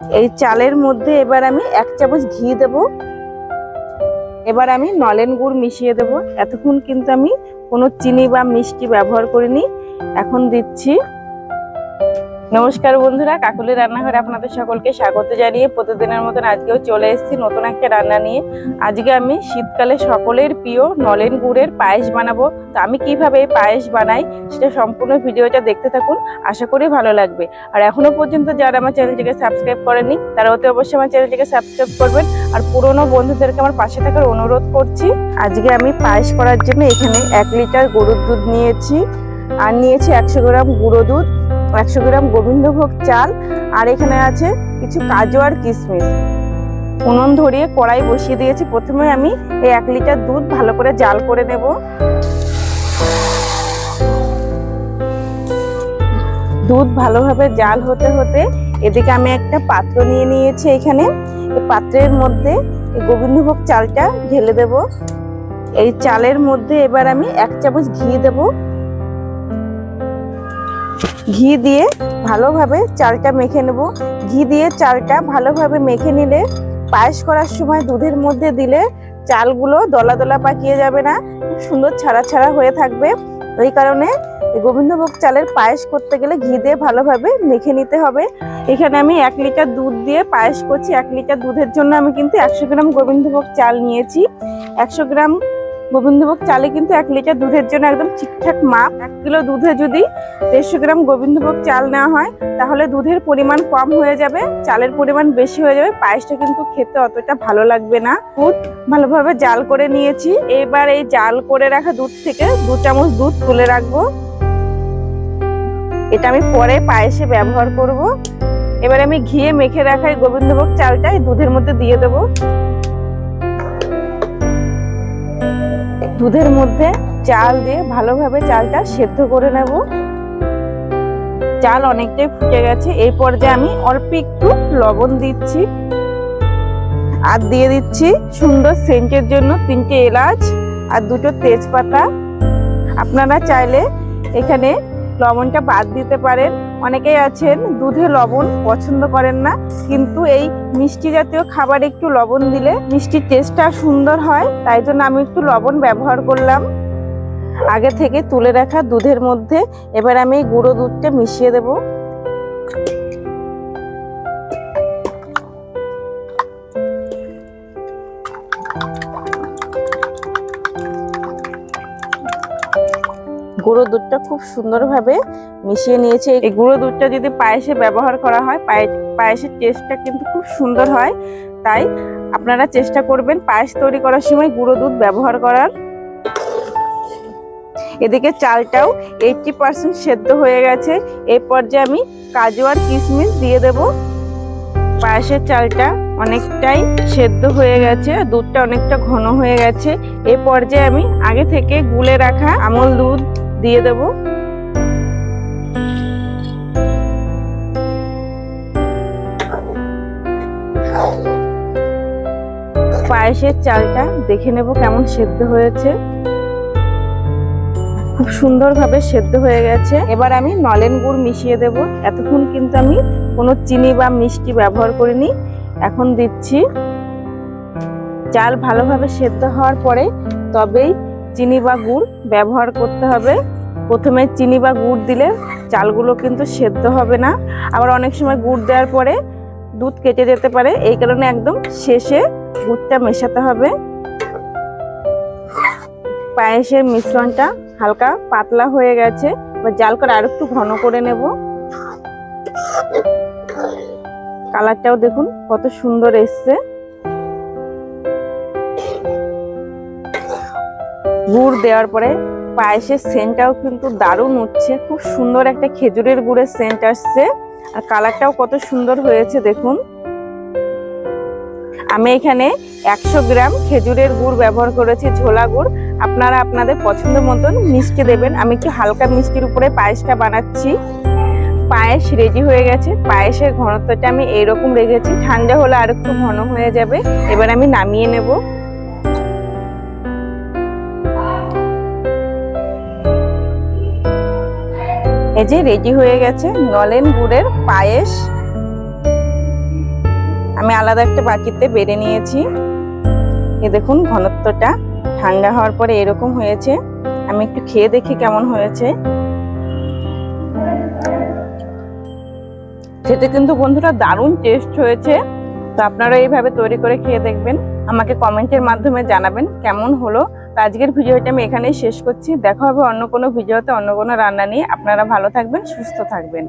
এই চালের মধ্যে এবার আমি এক চামচ ঘি দেব। এবার আমি নলেন গুড় মিশিয়ে দেব। এতক্ষণ কিন্তু আমি কোনো চিনি বা মিষ্টি ব্যবহার করিনি। এখন দিচ্ছি নমস্কার বন্ধুরা, কাকুলি রান্নাঘরে আপনাদের সকলকে স্বাগত জানিয়ে প্রতিদিনের মতন আজকেও চলে এসেছি নতুন একটা রান্না নিয়ে। আজকে আমি শীতকালে সকলের প্রিয় নলেন গুড়ের পায়েস বানাবো। তো আমি কীভাবে এই পায়েস বানাই সেটা সম্পূর্ণ ভিডিওটা দেখতে থাকুন, আশা করি ভালো লাগবে। আর এখনও পর্যন্ত যারা আমার চ্যানেলটিকে সাবস্ক্রাইব করেনি তারা অতি অবশ্যই আমার চ্যানেলটিকে সাবস্ক্রাইব করবেন। আর পুরনো বন্ধুদেরকে আমার পাশে থাকার অনুরোধ করছি, আজকে আমি পায়েস করার জন্য এখানে এক লিটার গরুর দুধ নিয়েছি। আর নিয়েছি একশো গ্রাম গুঁড়ো দুধ। একশো গ্রাম গোবিন্দভোগ চাল, আর এখানে আছে কিছু কাজু আর কিশমিশ। উনুন ধরিয়ে কড়াই বসিয়ে দিয়েছি। প্রথমে আমি এই এক লিটার দুধ ভালো করে জাল করে নেব। দুধ ভালোভাবে জাল হতে হতে এদিকে আমি একটা পাত্র নিয়ে নিয়েছি এখানে। এই পাত্রের মধ্যে এই গোবিন্দভোগ চালটা ঢেলে দেব। এই চালের মধ্যে এবার আমি এক চামচ ঘি দেবো। ঘি দিয়ে ভালোভাবে চালটা মেখে নেব। ঘি দিয়ে চালটা ভালোভাবে মেখে নিলে পায়েস করার সময় দুধের মধ্যে দিলে চালগুলো দলা দলা পাকিয়ে যাবে না, সুন্দর ছাড়া ছাড়া হয়ে থাকবে। এই কারণে গোবিন্দভোগ চালের পায়েস করতে গেলে ঘি দিয়ে ভালোভাবে মেখে নিতে হবে। এখানে আমি এক লিটার দুধ দিয়ে পায়েস করছি। এক লিটার দুধের জন্য আমি কিন্তু একশো গ্রাম গোবিন্দভোগ চাল নিয়েছি। একশো গ্রাম গোবিন্দভোগ চালে কিন্তু এক লিটার দুধের জন্য একদম ঠিকঠাক মাপ। এক কিলো দুধে যদি দেড়শো গ্রাম গোবিন্দভোগ চাল নেওয়া হয়, তাহলে দুধের পরিমাণ কম হয়ে যাবে, চালের পরিমাণ বেশি হয়ে যাবে, পায়েসটা কিন্তু খেতে অতটা ভালো লাগবে না। দুধ ভালোভাবে জাল করে নিয়েছি। এবার এই জাল করে রাখা দুধ থেকে দু চামচ দুধ তুলে রাখব। এটা আমি পরে পায়েসে ব্যবহার করব। এবার আমি ঘিয়ে মেখে রাখা এই গোবিন্দভোগ চালটা এই দুধের মধ্যে দিয়ে দেবো। দুধের মধ্যে চাল দিয়ে ভালোভাবে চালটা সেদ্ধ করে নেব। চাল অনেকটাই ফুটে গেছে। এই পর্যায়ে আমি অল্প একটু লবণ দিচ্ছি আর দিয়ে দিচ্ছি সুন্দর সেন্টের জন্য তিনটে এলাচ আর দুটো তেজপাতা। আপনারা চাইলে এখানে লবণটা বাদ দিতে পারেন। অনেকেই আছেন, দুধে লবণ পছন্দ করেন না, কিন্তু এই মিষ্টি জাতীয় খাবার একটু লবণ দিলে মিষ্টির টেস্টটা সুন্দর হয়, তাই জন্য আমি একটু লবণ ব্যবহার করলাম। আগে থেকে তুলে রাখা দুধের মধ্যে, এবার আমি এই গুঁড়ো দুধটা মিশিয়ে দেব। গুঁড়ো দুধটা খুব সুন্দরভাবে মিশিয়ে নিয়েছে। এই গুঁড়ো দুধটা যদি পায়েসে ব্যবহার করা হয় পায়েসের টেস্টটা কিন্তু খুব সুন্দর হয়। তাই আপনারা চেষ্টা করবেন পায়েস তৈরি করার সময় গুঁড়ো দুধ ব্যবহার করার। এদিকে চালটাও এইটটি পার্সেন্ট সেদ্ধ হয়ে গেছে। এই পর্যায়ে আমি কাজু আর কিশমিশ দিয়ে দেব। পায়েসের চালটা অনেকটাই সেদ্ধ হয়ে গেছে দুধটা অনেকটা ঘন হয়ে গেছে। এই পর্যায়ে আমি আগে থেকে গুলে রাখা আমল দুধ দিয়ে দেব। পায়েসের চালটা দেখে নেব কেমন সেদ্ধ হয়েছে। খুব সুন্দরভাবে সেদ্ধ হয়ে গেছে। এবার আমি নলেন গুড় মিশিয়ে দেব। এতক্ষণ কিন্তু আমি কোনো চিনি বা মিষ্টি ব্যবহার করিনি। এখন দিচ্ছি। চাল ভালোভাবে সেদ্ধ হওয়ার পরে তবেই চিনি বা গুড় ব্যবহার করতে হবে। প্রথমে চিনি বা গুড় দিলে চালগুলো কিন্তু সেদ্ধ হবে না। আবার অনেক সময় গুড় দেওয়ার পরে দুধ কেটে যেতে পারে। এই কারণে একদম শেষে গুড়টা মেশাতে হবে। পায়েসের মিশ্রণটা হালকা পাতলা হয়ে গেছে। এবার জাল করে আর একটু ঘন করে নেব। কালারটাও দেখুন কত সুন্দর এসছে। গুড় দেওয়ার পরে পায়েসের সেন্টটাও কিন্তু দারুণ উঠছে। খুব সুন্দর একটা খেজুরের গুড়ের সেন্ট আসছে। আর কালারটাও কত সুন্দর হয়েছে, দেখুন। আমি এখানে একশো গ্রাম খেজুরের গুড় ব্যবহার করেছি ঝোলা গুড়। আপনারা আপনাদের পছন্দ মতন মিষ্টি দেবেন। আমি একটু হালকা মিষ্টির উপরে পায়েসটা বানাচ্ছি। পায়েস রেডি হয়ে গেছে। পায়েসের ঘনত্বটা আমি এইরকম রেখেছি। ঠান্ডা হলে আর একটু ঘন হয়ে যাবে। এবার আমি নামিয়ে নেব। এই যে রেডি হয়ে গেছে নলেন গুড়ের পায়েস। আমি আলাদা একটা বাকিতে বেড়ে নিয়েছি। এ দেখুন ঘনত্বটা ঠান্ডা হওয়ার পরে এরকম হয়েছে। আমি একটু খেয়ে দেখি কেমন হয়েছে। খেতে কিন্তু বন্ধুরা দারুণ টেস্ট হয়েছে। তো আপনারা এইভাবে তৈরি করে খেয়ে দেখবেন। আমাকে কমেন্টের মাধ্যমে জানাবেন কেমন হলো। তো আজকের ভিডিওটা আমি এখানেই শেষ করছি। দেখা হবে অন্য কোনো ভিডিওতে, অন্য কোনো রান্না নিয়ে। আপনারা ভালো থাকবেন, সুস্থ থাকবেন।